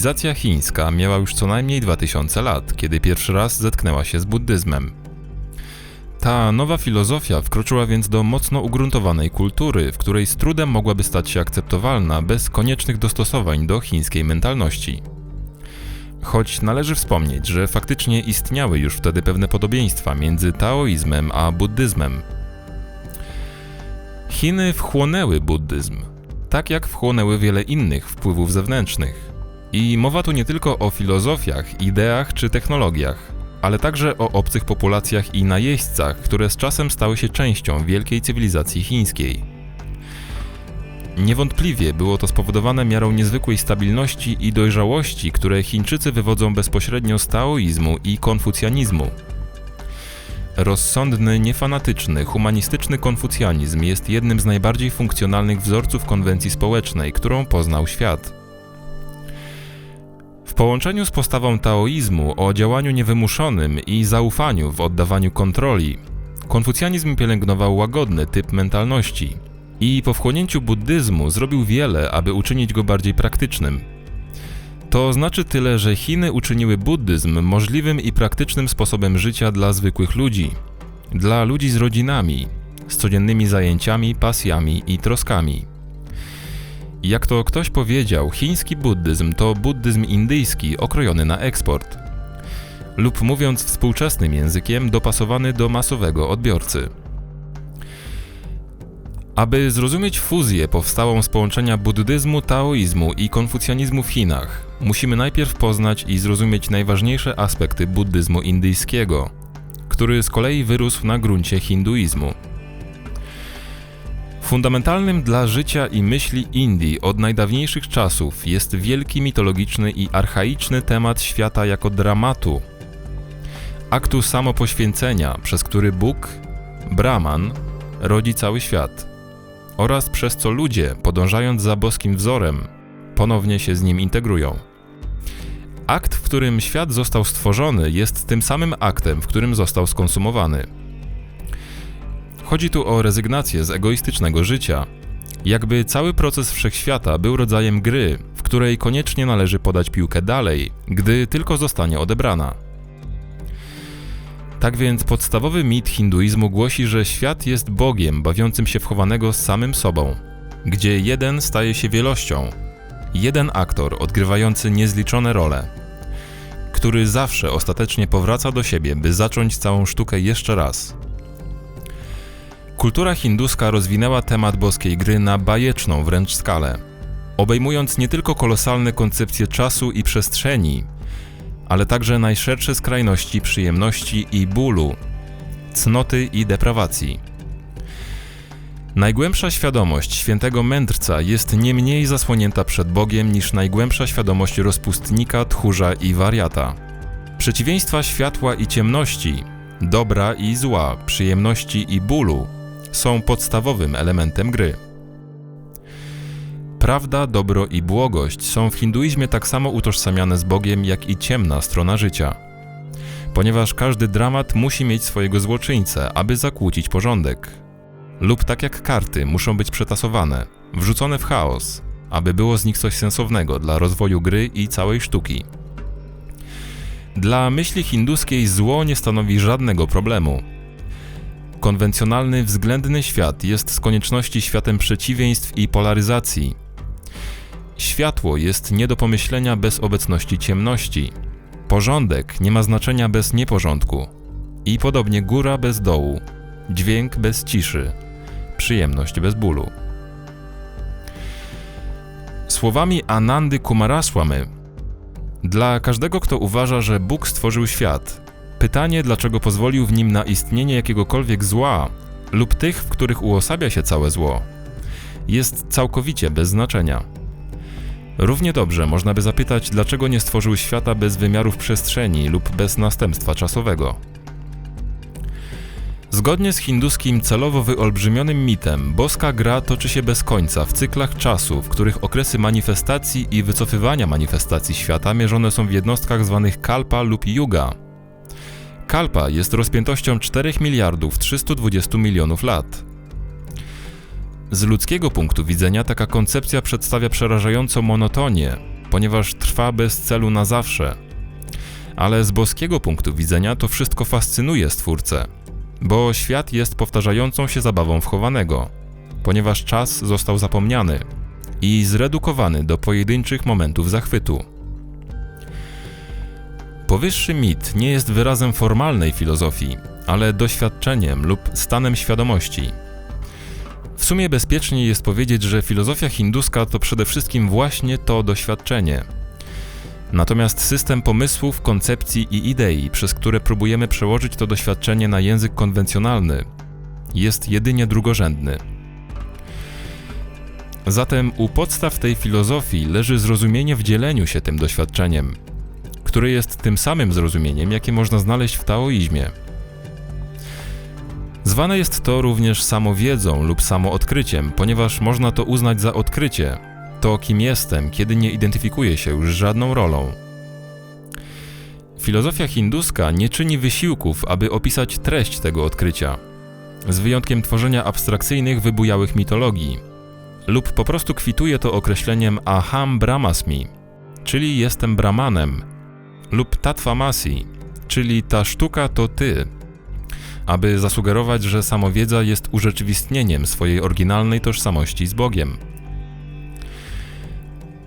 Cywilizacja chińska miała już co najmniej 2000 lat, kiedy pierwszy raz zetknęła się z buddyzmem. Ta nowa filozofia wkroczyła więc do mocno ugruntowanej kultury, w której z trudem mogłaby stać się akceptowalna bez koniecznych dostosowań do chińskiej mentalności. Choć należy wspomnieć, że faktycznie istniały już wtedy pewne podobieństwa między taoizmem a buddyzmem. Chiny wchłonęły buddyzm, tak jak wchłonęły wiele innych wpływów zewnętrznych. I mowa tu nie tylko o filozofiach, ideach czy technologiach, ale także o obcych populacjach i najeźdźcach, które z czasem stały się częścią wielkiej cywilizacji chińskiej. Niewątpliwie było to spowodowane miarą niezwykłej stabilności i dojrzałości, które Chińczycy wywodzą bezpośrednio z taoizmu i konfucjanizmu. Rozsądny, niefanatyczny, humanistyczny konfucjanizm jest jednym z najbardziej funkcjonalnych wzorców konwencji społecznej, którą poznał świat. Połączeniu z postawą taoizmu o działaniu niewymuszonym i zaufaniu w oddawaniu kontroli, konfucjanizm pielęgnował łagodny typ mentalności i po wchłonięciu buddyzmu zrobił wiele, aby uczynić go bardziej praktycznym. To znaczy tyle, że Chiny uczyniły buddyzm możliwym i praktycznym sposobem życia dla zwykłych ludzi, dla ludzi z rodzinami, z codziennymi zajęciami, pasjami i troskami. Jak to ktoś powiedział, chiński buddyzm to buddyzm indyjski okrojony na eksport. Lub mówiąc współczesnym językiem, dopasowany do masowego odbiorcy. Aby zrozumieć fuzję powstałą z połączenia buddyzmu, taoizmu i konfucjanizmu w Chinach, musimy najpierw poznać i zrozumieć najważniejsze aspekty buddyzmu indyjskiego, który z kolei wyrósł na gruncie hinduizmu. Fundamentalnym dla życia i myśli Indii od najdawniejszych czasów jest wielki mitologiczny i archaiczny temat świata jako dramatu, aktu samopoświęcenia, przez który Bóg, Brahman, rodzi cały świat, oraz przez co ludzie, podążając za boskim wzorem, ponownie się z nim integrują. Akt, w którym świat został stworzony, jest tym samym aktem, w którym został skonsumowany. Chodzi tu o rezygnację z egoistycznego życia. Jakby cały proces wszechświata był rodzajem gry, w której koniecznie należy podać piłkę dalej, gdy tylko zostanie odebrana. Tak więc podstawowy mit hinduizmu głosi, że świat jest Bogiem bawiącym się wchowanego z samym sobą, gdzie jeden staje się wielością, jeden aktor odgrywający niezliczone role, który zawsze ostatecznie powraca do siebie, by zacząć całą sztukę jeszcze raz. Kultura hinduska rozwinęła temat boskiej gry na bajeczną wręcz skalę, obejmując nie tylko kolosalne koncepcje czasu i przestrzeni, ale także najszersze skrajności przyjemności i bólu, cnoty i deprawacji. Najgłębsza świadomość świętego mędrca jest nie mniej zasłonięta przed Bogiem niż najgłębsza świadomość rozpustnika, tchórza i wariata. Przeciwieństwa światła i ciemności, dobra i zła, przyjemności i bólu są podstawowym elementem gry. Prawda, dobro i błogość są w hinduizmie tak samo utożsamiane z Bogiem, jak i ciemna strona życia. Ponieważ każdy dramat musi mieć swojego złoczyńcę, aby zakłócić porządek. Lub tak jak karty muszą być przetasowane, wrzucone w chaos, aby było z nich coś sensownego dla rozwoju gry i całej sztuki. Dla myśli hinduskiej zło nie stanowi żadnego problemu. Konwencjonalny, względny świat jest z konieczności światem przeciwieństw i polaryzacji, Światło jest nie do pomyślenia bez obecności ciemności. Porządek nie ma znaczenia bez nieporządku. I podobnie góra bez dołu, dźwięk bez ciszy, przyjemność bez bólu. Słowami Anandy Kumaraswamy, dla każdego, kto uważa, że Bóg stworzył świat, pytanie, dlaczego pozwolił w nim na istnienie jakiegokolwiek zła lub tych, w których uosabia się całe zło, jest całkowicie bez znaczenia. Równie dobrze można by zapytać, dlaczego nie stworzył świata bez wymiarów przestrzeni lub bez następstwa czasowego. Zgodnie z hinduskim celowo wyolbrzymionym mitem, boska gra toczy się bez końca w cyklach czasu, w których okresy manifestacji i wycofywania manifestacji świata mierzone są w jednostkach zwanych kalpa lub yuga. Kalpa jest rozpiętością 4 miliardów 320 milionów lat. Z ludzkiego punktu widzenia taka koncepcja przedstawia przerażającą monotonię, ponieważ trwa bez celu na zawsze. Ale z boskiego punktu widzenia to wszystko fascynuje Stwórcę, bo świat jest powtarzającą się zabawą wchowanego, ponieważ czas został zapomniany i zredukowany do pojedynczych momentów zachwytu. Powyższy mit nie jest wyrazem formalnej filozofii, ale doświadczeniem lub stanem świadomości. W sumie bezpieczniej jest powiedzieć, że filozofia hinduska to przede wszystkim właśnie to doświadczenie. Natomiast system pomysłów, koncepcji i idei, przez które próbujemy przełożyć to doświadczenie na język konwencjonalny, jest jedynie drugorzędny. Zatem u podstaw tej filozofii leży zrozumienie w dzieleniu się tym doświadczeniem, które jest tym samym zrozumieniem, jakie można znaleźć w taoizmie. Zwane jest to również samowiedzą lub samoodkryciem, ponieważ można to uznać za odkrycie, to kim jestem, kiedy nie identyfikuję się już żadną rolą. Filozofia hinduska nie czyni wysiłków, aby opisać treść tego odkrycia, z wyjątkiem tworzenia abstrakcyjnych, wybujałych mitologii, lub po prostu kwituje to określeniem aham brahmasmi, czyli jestem brahmanem, lub tatwamasi, czyli ta sztuka to ty, aby zasugerować, że samowiedza jest urzeczywistnieniem swojej oryginalnej tożsamości z Bogiem.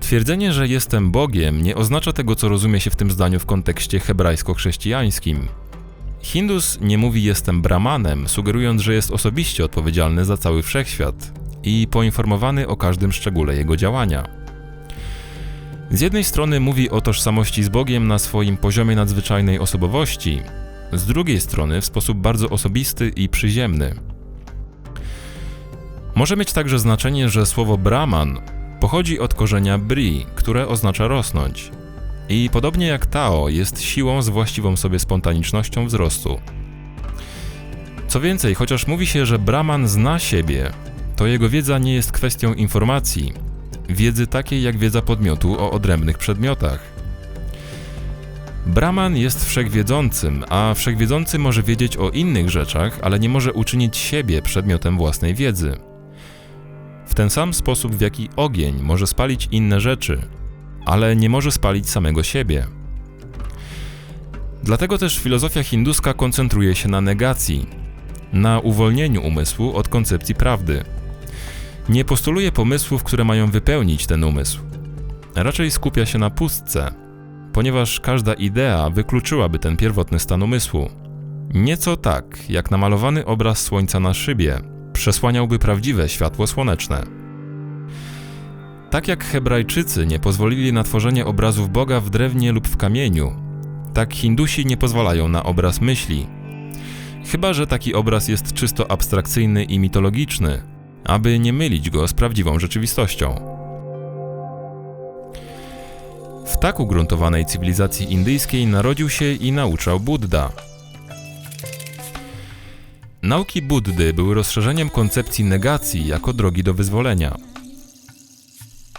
Twierdzenie, że jestem Bogiem, nie oznacza tego, co rozumie się w tym zdaniu w kontekście hebrajsko-chrześcijańskim. Hindus nie mówi jestem brahmanem, sugerując, że jest osobiście odpowiedzialny za cały wszechświat i poinformowany o każdym szczególe jego działania. Z jednej strony mówi o tożsamości z Bogiem na swoim poziomie nadzwyczajnej osobowości, z drugiej strony w sposób bardzo osobisty i przyziemny. Może mieć także znaczenie, że słowo Brahman pochodzi od korzenia bri, które oznacza rosnąć. I podobnie jak Tao jest siłą z właściwą sobie spontanicznością wzrostu. Co więcej, chociaż mówi się, że Brahman zna siebie, to jego wiedza nie jest kwestią informacji, wiedzy takiej jak wiedza podmiotu o odrębnych przedmiotach. Brahman jest wszechwiedzącym, a wszechwiedzący może wiedzieć o innych rzeczach, ale nie może uczynić siebie przedmiotem własnej wiedzy. W ten sam sposób, w jaki ogień może spalić inne rzeczy, ale nie może spalić samego siebie. Dlatego też filozofia hinduska koncentruje się na negacji, na uwolnieniu umysłu od koncepcji prawdy. Nie postuluje pomysłów, które mają wypełnić ten umysł. Raczej skupia się na pustce, ponieważ każda idea wykluczyłaby ten pierwotny stan umysłu. Nieco tak, jak namalowany obraz słońca na szybie przesłaniałby prawdziwe światło słoneczne. Tak jak Hebrajczycy nie pozwolili na tworzenie obrazów Boga w drewnie lub w kamieniu, tak Hindusi nie pozwalają na obraz myśli. Chyba, że taki obraz jest czysto abstrakcyjny i mitologiczny, aby nie mylić go z prawdziwą rzeczywistością. W tak ugruntowanej cywilizacji indyjskiej narodził się i nauczał Buddha. Nauki Buddy były rozszerzeniem koncepcji negacji jako drogi do wyzwolenia.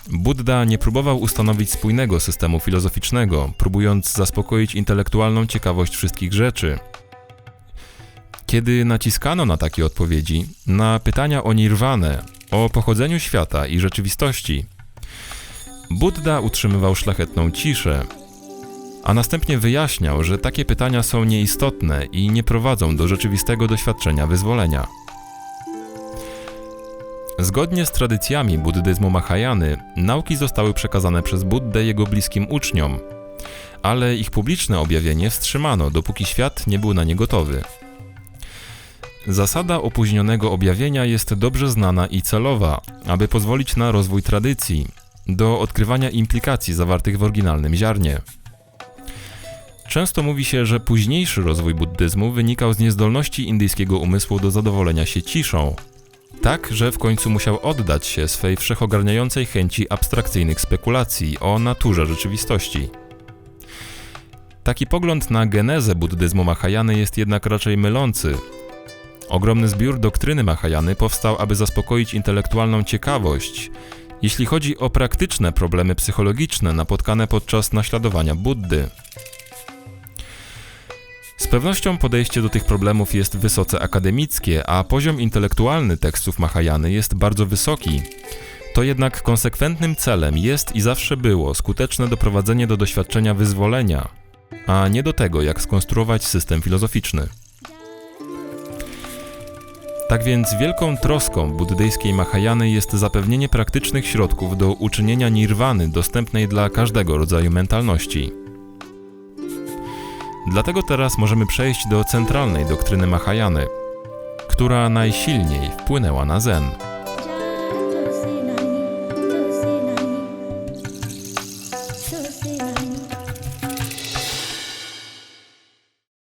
Buddha nie próbował ustanowić spójnego systemu filozoficznego, próbując zaspokoić intelektualną ciekawość wszystkich rzeczy. Kiedy naciskano na takie odpowiedzi, na pytania o nirwanę, o pochodzeniu świata i rzeczywistości, Buddha utrzymywał szlachetną ciszę, a następnie wyjaśniał, że takie pytania są nieistotne i nie prowadzą do rzeczywistego doświadczenia wyzwolenia. Zgodnie z tradycjami buddyzmu Mahayany, nauki zostały przekazane przez Buddę jego bliskim uczniom, ale ich publiczne objawienie wstrzymano, dopóki świat nie był na nie gotowy. Zasada opóźnionego objawienia jest dobrze znana i celowa, aby pozwolić na rozwój tradycji, do odkrywania implikacji zawartych w oryginalnym ziarnie. Często mówi się, że późniejszy rozwój buddyzmu wynikał z niezdolności indyjskiego umysłu do zadowolenia się ciszą, tak, że w końcu musiał oddać się swej wszechogarniającej chęci abstrakcyjnych spekulacji o naturze rzeczywistości. Taki pogląd na genezę buddyzmu Mahayany jest jednak raczej mylący. Ogromny zbiór doktryny Mahayany powstał, aby zaspokoić intelektualną ciekawość jeśli chodzi o praktyczne problemy psychologiczne napotkane podczas naśladowania Buddy. Z pewnością podejście do tych problemów jest wysoce akademickie, a poziom intelektualny tekstów Mahajany jest bardzo wysoki, To jednak konsekwentnym celem jest i zawsze było skuteczne doprowadzenie do doświadczenia wyzwolenia, a nie do tego, jak skonstruować system filozoficzny. Tak więc wielką troską buddyjskiej Mahajany jest zapewnienie praktycznych środków do uczynienia nirwany dostępnej dla każdego rodzaju mentalności. Dlatego teraz możemy przejść do centralnej doktryny Mahajany, która najsilniej wpłynęła na Zen.